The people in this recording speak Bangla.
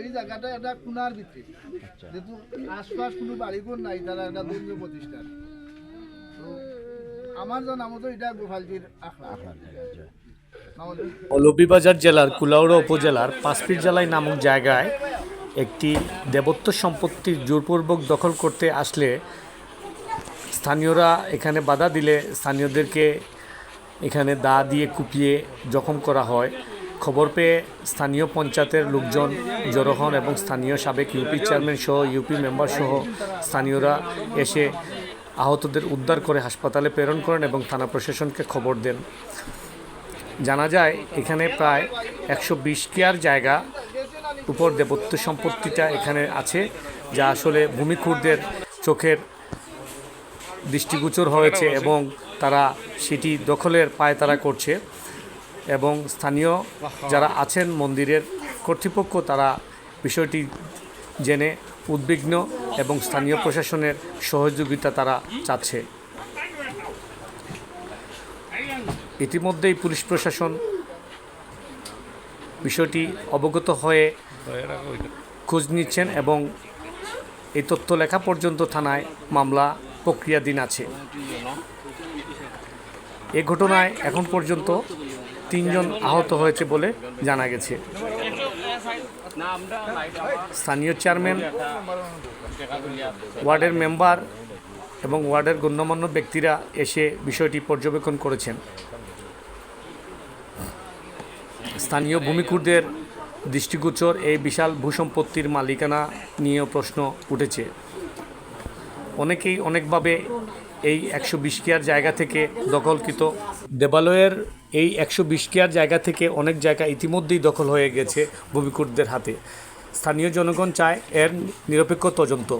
এই জায়গাটা একটা কুনার ভিত্তি। আচ্ছা। যেহেতু আশপাশ কোনো বাড়িঘর নাই তারা একটা ধর্ম প্রতিষ্ঠান। তো আমার জানা মতো এটা গোপালজির আখড়া। আচ্ছা। জেলার কুলাউড়া উপজেলার পাঁচপির জেলায় নামক জায়গায় একটি দেবত্ব সম্পত্তির জোরপূর্বক দখল করতে আসলে স্থানীয়রা এখানে বাধা দিলে স্থানীয়দেরকে এখানে দা দিয়ে কুপিয়ে জখম করা হয়। খবর পেয়ে স্থানীয় পঞ্চায়েতের লোকজন জড়ো হন এবং স্থানীয় সাবেক ইউপি চেয়ারম্যান সহ ইউপি মেম্বার সহ স্থানীয়রা এসে আহতদের উদ্ধার করে হাসপাতালে প্রেরণ করেন এবং থানা প্রশাসনকে খবর দেন। জানা যায়, এখানে প্রায় একশো বিশ কেয়ার জায়গা উপর দেবত্ব সম্পত্তিটা এখানে আছে, যা আসলে ভূমিক্ষুরদের চোখের দৃষ্টিগোচর হয়েছে এবং তারা সেটি দখলের পায়তারা করছে। এবং স্থানীয় যারা আছেন মন্দিরের কর্তৃপক্ষ, তারা বিষয়টি জেনে উদ্বিগ্ন এবং স্থানীয় প্রশাসনের সহযোগিতা তারা চাচ্ছে। ইতিমধ্যেই পুলিশ প্রশাসন বিষয়টি অবগত হয়ে খোঁজ নিচ্ছেন এবং এই তথ্য লেখা পর্যন্ত থানায় মামলা প্রক্রিয়াধীন আছে। এ ঘটনায় এখন পর্যন্ত তিনজন আহত হয়েছে বলে জানা গেছে। স্থানীয় চেয়ারম্যান, ওয়ার্ডের মেম্বার এবং ওয়ার্ডের গণ্যমান্য ব্যক্তিরা এসে বিষয়টি পর্যবেক্ষণ করেছেন। স্থানীয় ভূমিকুরদের দৃষ্টিগোচর এই বিশাল ভূসম্পত্তির মালিকানা নিয়েও প্রশ্ন উঠেছে। অনেকেই অনেকভাবে এই একশো বিশ কেয়ার জায়গা থেকে দখলকৃত দেবালয়ের এই একশো বিশ কেয়ার জায়গা থেকে অনেক জায়গা ইতিমধ্যেই দখল হয়ে গেছে ভূমিকুটদের হাতে। স্থানীয় জনগণ চায় এর নিরপেক্ষ তদন্ত।